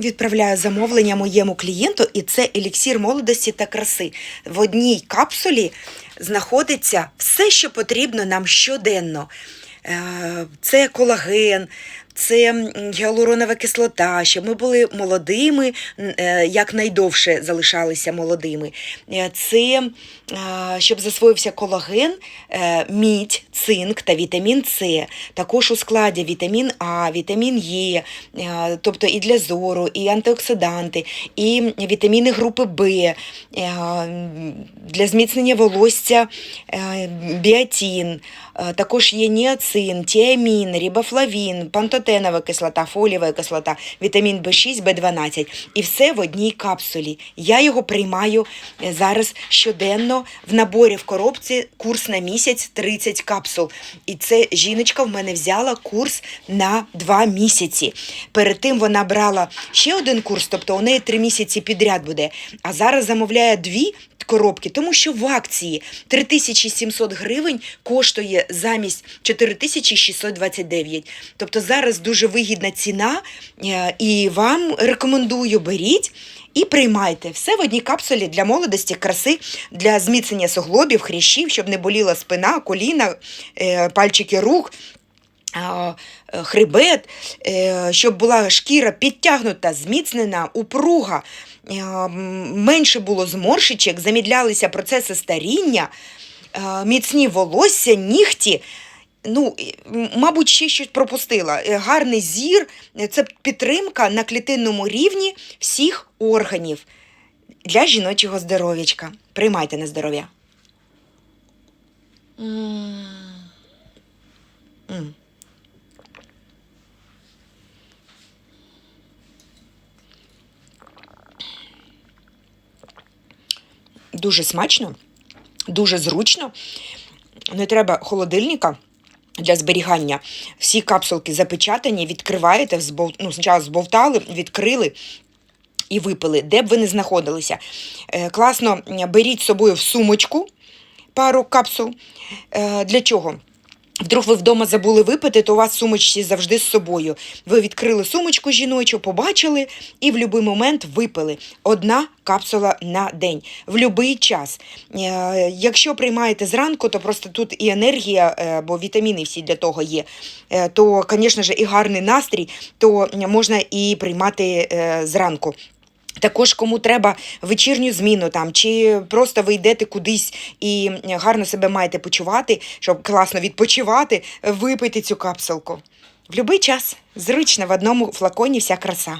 Відправляю замовлення моєму клієнту, і це еліксір молодості та краси. В одній капсулі знаходиться все, що потрібно нам щоденно. Е, Це колаген, це гіалуронова кислота, щоб ми були молодими, е, якнайдовше залишалися молодими. Е, Це щоб засвоївся колаген, е, мідь, цинк та вітамін С. Також у складі вітамін А, вітамін Е, тобто і для зору, і антиоксиданти, і вітаміни групи Б, для зміцнення волосся біотин, е, також є ніацин, тіамін, рибофлавін, пантотенова кислота, фолієва кислота, вітамін В6, В12. І все в одній капсулі. Я його приймаю е, зараз щоденно в наборі в коробці курс на місяць 30 капсул. І це жіночка в мене взяла курс на 2 місяці. Перед тим вона брала ще один курс, тобто у неї 3 місяці підряд буде. А зараз замовляє дві коробки, тому що в акції 3700 гривень коштує замість 4629. Тобто зараз дуже вигідна ціна, е, і вам рекомендую беріть. І приймайте все в одній капсулі для молодості, краси, для зміцнення суглобів, хрящів, щоб не боліла спина, коліна, е, пальчики рук, хребет, е, щоб була шкіра підтягнута, зміцнена, упруга, е, менше було зморшечок, замідлялися процеси старіння, е, міцні волосся, нігті. Ну, мабуть, ще щось пропустила. Е, Гарний зір е, це підтримка на клітинному рівні всіх органів для жіночого здоров'ячка. Приймайте на здоров'я. Дуже смачно, дуже зручно. Не треба холодильника для зберігання. Всі капсулки запечатані, відкриваєте, збов... ну, спочатку збовтали, відкрили. І випили, де б ви не знаходилися. Е, класно беріть з собою в сумочку пару капсул. Е, для чого? Вдруг ви вдома забули випити, то у вас сумочці завжди з собою. Ви відкрили сумочку жіночу, побачили і в будь-який момент випили. Одна капсула на день, в будь-який час. Е, Якщо приймаєте зранку, то просто тут і енергія, е, бо вітаміни всі для того є, е, то, звісно ж, і гарний настрій, то можна і приймати зранку. Також кому треба вечірню зміну там, чи просто ви йдете кудись і гарно себе маєте почувати, щоб класно відпочивати, випийте цю капсулку. В будь-який час зручно в одному флаконі вся краса.